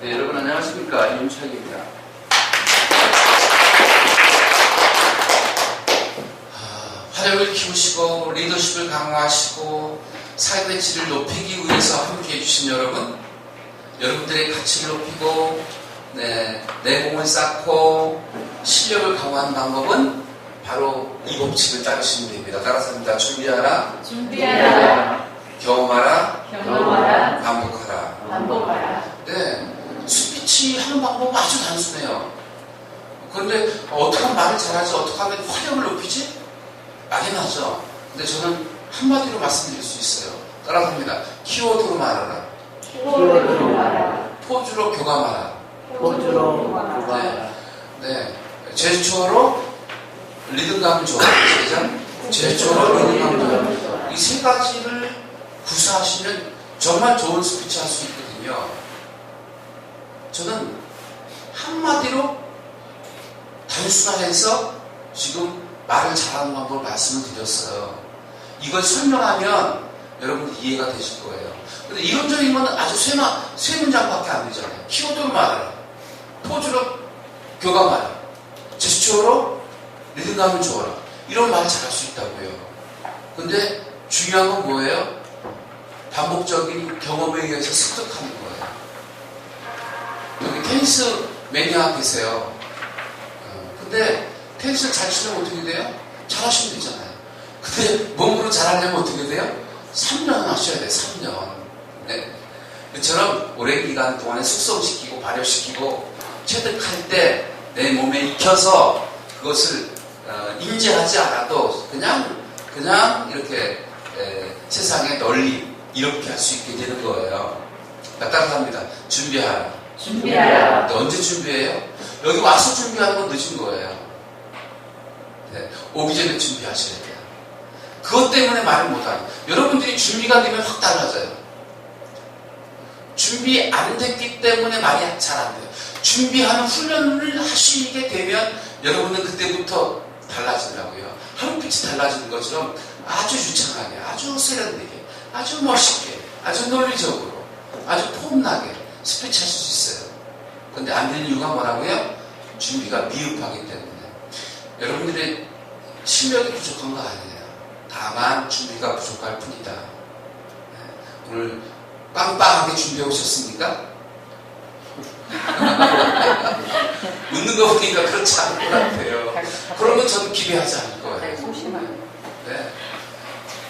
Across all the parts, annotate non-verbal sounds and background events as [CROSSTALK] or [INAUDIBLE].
네, 여러분 안녕하십니까. 윤철입니다. 화력을 키우시고 리더십을 강화하시고 사회의 질을 높이기 위해서 함께 해주신 여러분 여러분들의 가치를 높이고 네, 내공을 쌓고 실력을 강화하는 방법은 바로 이 법칙을 따르시면 됩니다. 따라서 합니다. 준비하라, 준비하라, 경험하라, 경험하라. 반복하라. 네, 스피치 하는 방법은 아주 단순해요. 그런데 어떻게 하면 말을 잘하지, 어떻게 하면 화력을 높이지? 막연하죠. 근데 저는 한마디로 말씀드릴 수 있어요. 따라합니다. 키워드로 말하라. 키워드로 말하라. 포즈로 교감하라. 포즈로 말하라. 네. 제스처로 리듬감을 줘라. 시작. 제스처로 리듬감을 줘라. 이세 가지를 구사하시면 정말 좋은 스피치 할 수 있거든요. 저는 한마디로 단순화해서 지금 말을 잘하는 방법을 말씀을 드렸어요. 이걸 설명하면 여러분 이해가 되실 거예요. 근데 이론적인 건 아주 세, 마, 세 문장밖에 안 되잖아요. 키워드로 말하라. 포즈로 교감하라. 제스처로 리듬감을 줘라. 이런 말을 잘할 수 있다고요. 근데 중요한 건 뭐예요? 반복적인 경험에 의해서 습득하는 거예요. 테니스 매니아 계세요. 어, 근데 테니스를 잘 치려면 어떻게 돼요? 잘하시면 되잖아요. 근데 몸으로 잘하려면 어떻게 돼요? 3년 하셔야 돼요, 3년. 네. 그처럼 오랜 기간 동안에 숙성시키고 발효시키고 체득할 때 내 몸에 익혀서 그것을 어, 인지하지 않아도 그냥 그냥 이렇게 에, 세상에 널리 이렇게 할 수 있게 되는 거예요. 나 따라합니다. 준비하라. 준비하라. 근데 언제 준비해요? 여기 와서 준비하는 건 늦은 거예요. 네, 오기 전에 준비하셔야 돼요. 그것 때문에 말을 못하는. 여러분들이 준비가 되면 확 달라져요. 준비 안 됐기 때문에 말이 잘 안 돼요. 준비하는 훈련을 하시게 되면 여러분은 그때부터 달라지더라고요. 하루빛이 달라지는 것처럼 아주 유창하게, 아주 세련되게, 아주 멋있게, 아주 논리적으로, 아주 폼나게 스피치 하실 수 있어요. 근데 안 되는 이유가 뭐라고요? 준비가 미흡하기 때문에. 여러분들의 실력이 부족한 거 아니에요. 다만 준비가 부족할 뿐이다. 네. 오늘 빵빵하게 준비해 오셨습니까? [LAUGHS] 웃는 거 보니까 그렇지 않을 것 같아요. 그러면 저는 기대하지 않을 거예요. 네.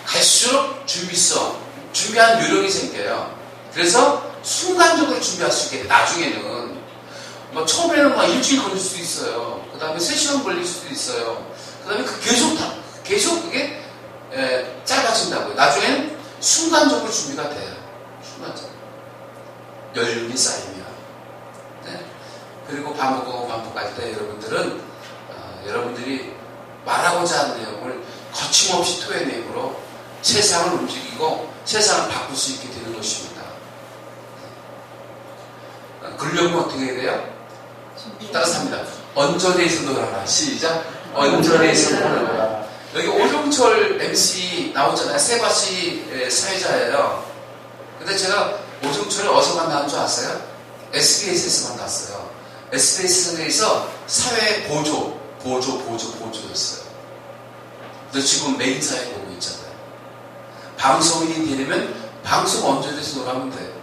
갈수록 준비성, 준비한 요령이 생겨요. 그래서 순간적으로 준비할 수 있게 돼. 나중에는 뭐 처음에는 막 일주일 걸릴 수도 있어요. 그 다음에 세 시간 걸릴 수도 있어요. 그 다음에 그 계속 다, 계속 그게 에, 짧아진다고요. 나중에는 순간적으로 준비가 돼요. 순간적으로. 연륜이 쌓이면. 네. 그리고 반복하고 반복할 때 여러분들은 어, 여러분들이 말하고자 하는 내용을 거침없이 토해내므로 세상을 움직이고 세상을 바꿀 수 있게 되는 것입니다. 어, 그러려면 어떻게 해야 돼요? 따라서 합니다. 언저리에서 놀아라. 시작. 언저리에서 놀아라. 여기 오종철 MC 나오잖아요. 세바시 사회자예요. 근데 제가 오종철을 어디서 만나는 줄 아세요? SBS에서 만났어요. SBS에서 사회 보조, 보조, 보조, 보조였어요. 근데 지금 메인 사회 보고 있잖아요. 방송인이 되려면 방송 언저리에서 놀아면 돼- 돼요.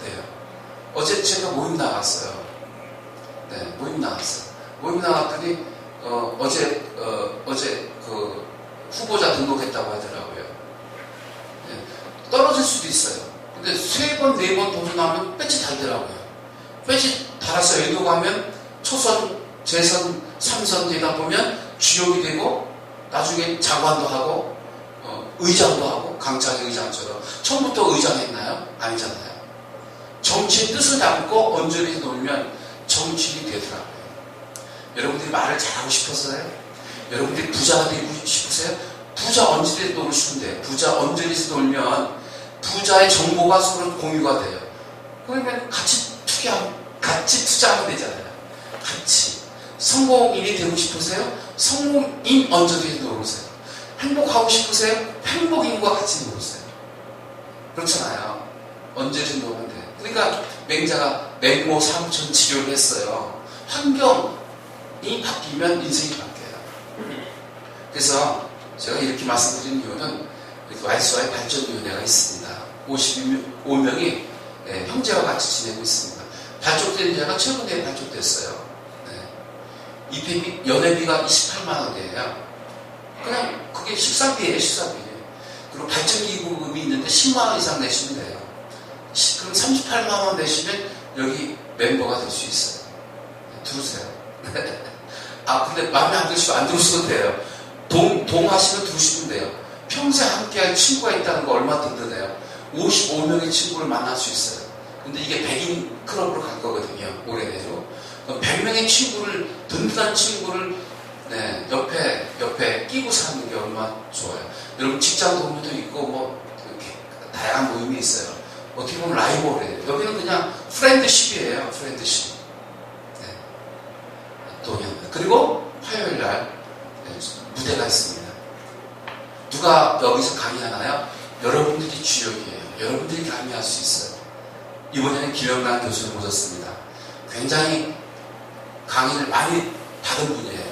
어제 제가 모임 나갔어요. 네, 모임 나갔어요. 모임 나갔더니 어, 어제 어, 어제 그 후보자 등록했다고 하더라고요. 네, 떨어질 수도 있어요. 근데 세 번, 네 번 도전하면 배치 달더라고요. 배치 달아서 애도 가면 초선, 재선, 삼선 되다 보면 주역이 되고 나중에 장관도 하고 어, 의장도 하고 강창희 의장처럼 처음부터 의장 했나요? 아니잖아요. 정치의 뜻을 담고 언저리에서 놀면 정치인이 되더라고요. 여러분들이 말을 잘하고 싶어서요? 여러분들이 부자가 되고 싶으세요? 부자 언저리에서 놀시면 돼요. 부자 언저리에서 놀면 부자의 정보가 서로 공유가 돼요. 그러면 같이 투자하면, 같이 투자하면 되잖아요. 같이. 성공인이 되고 싶으세요? 성공인 언저리에서 놀으세요. 행복하고 싶으세요? 행복인과 같이 놀으세요. 그렇잖아요. 언제든 놀면 돼요. 그러니까 맹자가 맹모 삼천 치료를 했어요. 환경이 바뀌면 인생이 바뀌어요. 그래서 제가 이렇게 말씀드린 이유는 이렇게 YSY 발전위원회가 있습니다. 55명이 예, 형제와 같이 지내고 있습니다. 발족된 자가 최근에 발족됐어요. 네. 입회비, 연회비가 28만 원이에요. 그냥 그게 식사비예요, 식사비. 그리고 발전기금이 있는데 10만 원 이상 내시면 돼요. 시- 그럼 38만 원 내시면 여기 멤버가 될 수 있어요. 네, 들으세요. [LAUGHS] 아, 근데 마음에 안 드시면 안 들으셔도 돼요. 동, 동하시면 들으시면 돼요. 평생 함께할 친구가 있다는 거 얼마나 든든해요. 55명의 친구를 만날 수 있어요. 근데 이게 100인 클럽으로 갈 거거든요. 올해 내로. 100명의 친구를, 든든한 친구를 네, 옆에, 옆에 끼고 사는 게 얼마나 좋아요. 여러분 직장 동료도 있고, 뭐, 이렇게 다양한 모임이 있어요. 어떻게 보면 라이벌이에요. 여기는 그냥 프렌드십이에요. 프렌드십. 네. 동행. 그리고 화요일 날 네, 무대가 있습니다. 누가 여기서 강의하나요? 여러분들이 주역이에요. 여러분들이 강의할 수 있어요. 이번에는 김영란 교수를 모셨습니다. 굉장히 강의를 많이 받은 분이에요.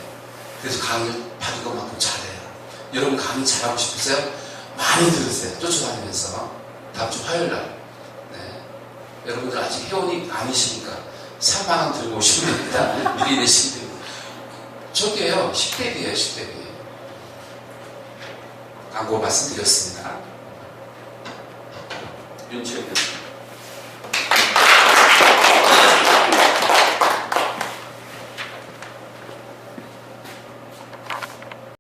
그래서 강의를 받은 것만큼 잘해요. 여러분 강의 잘하고 싶으세요? 많이 들으세요. 쫓아다니면서. 다음 주 화요일 날. 네. 여러분들 아직 회원이 아니시니까 3만원 들고 오시면 됩니다. [LAUGHS] 미리 내시면 됩니다. 저기에요. 10대비에요. 10대비. 광고 말씀드렸습니다. 윤채기